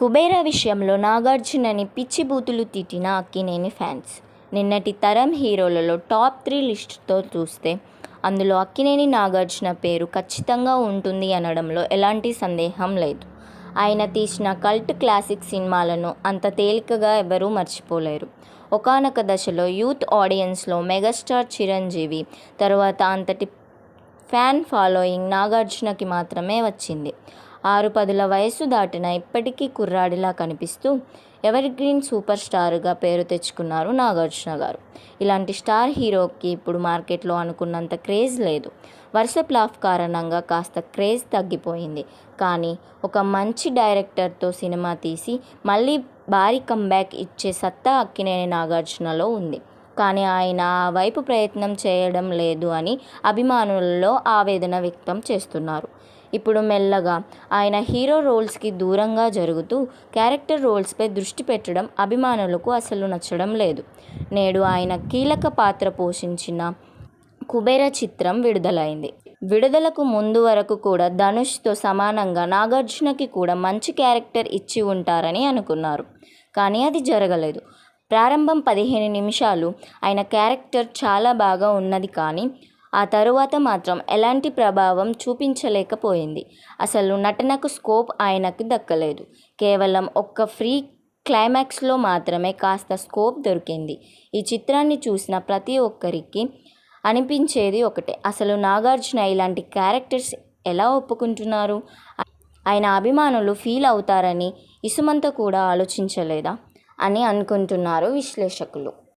కుబేర విషయంలో నాగార్జునని పిచ్చి బూతులు తిట్టిన అక్కినేని ఫ్యాన్స్. నిన్నటి తరం హీరోలలో టాప్ త్రీ లిస్ట్తో చూస్తే అందులో అక్కినేని నాగార్జున పేరు ఖచ్చితంగా ఉంటుంది అనడంలో ఎలాంటి సందేహం లేదు. ఆయన తీసిన కల్ట్ క్లాసిక్ సినిమాలను అంత తేలికగా ఎవరూ మర్చిపోలేరు. ఒకానొక దశలో యూత్ ఆడియన్స్లో మెగాస్టార్ చిరంజీవి తర్వాత అంతటి ఫ్యాన్ ఫాలోయింగ్ నాగార్జునకి మాత్రమే వచ్చింది. ఆరు పదుల వయసు దాటిన ఇప్పటికీ కుర్రాడిలా కనిపిస్తూ ఎవర్ గ్రీన్ సూపర్ స్టార్గా పేరు తెచ్చుకున్నారు నాగార్జున గారు. ఇలాంటి స్టార్ హీరోకి ఇప్పుడు మార్కెట్లో అనుకున్నంత క్రేజ్ లేదు. వరుస ప్లాఫ్ కారణంగా కాస్త క్రేజ్ తగ్గిపోయింది. కానీ ఒక మంచి డైరెక్టర్తో సినిమా తీసి మళ్ళీ భారీ కంబ్యాక్ ఇచ్చే సత్తా అక్కినేని నాగార్జునలో ఉంది. కానీ ఆయన ఆ వైపు ప్రయత్నం చేయడం లేదు అని అభిమానులలో ఆవేదన వ్యక్తం చేస్తున్నారు. ఇప్పుడు మెల్లగా ఆయన హీరో రోల్స్కి దూరంగా జరుగుతూ క్యారెక్టర్ రోల్స్పై దృష్టి పెట్టడం అభిమానులకు అసలు నచ్చడం లేదు. నేడు ఆయన కీలక పాత్ర పోషించిన కుబేర చిత్రం విడుదలైంది. విడుదలకు ముందు వరకు కూడా ధనుష్తో సమానంగా నాగార్జునకి కూడా మంచి క్యారెక్టర్ ఇచ్చి ఉంటారని అనుకున్నారు. కానీ అది జరగలేదు. ప్రారంభం పదిహేను నిమిషాలు. ఆయన క్యారెక్టర్ చాలా బాగా ఉన్నది కానీ ఆ తరువాత మాత్రం ఎలాంటి ప్రభావం చూపించలేకపోయింది. అసలు నటనకు స్కోప్ ఆయనకు దక్కలేదు. కేవలం ఒక్క ఫ్రీ క్లైమాక్స్లో మాత్రమే కాస్త స్కోప్ దొరికింది. ఈ చిత్రాన్ని చూసిన ప్రతి ఒక్కరికి అనిపించేది ఒకటే. అసలు నాగార్జున ఇలాంటి క్యారెక్టర్స్ ఎలా ఒప్పుకుంటున్నారు? ఆయన అభిమానులు ఫీల్ అవుతారని ఇసుమంత కూడా ఆలోచించలేదా? అని అనుకుంటున్నారు విశ్లేషకులు.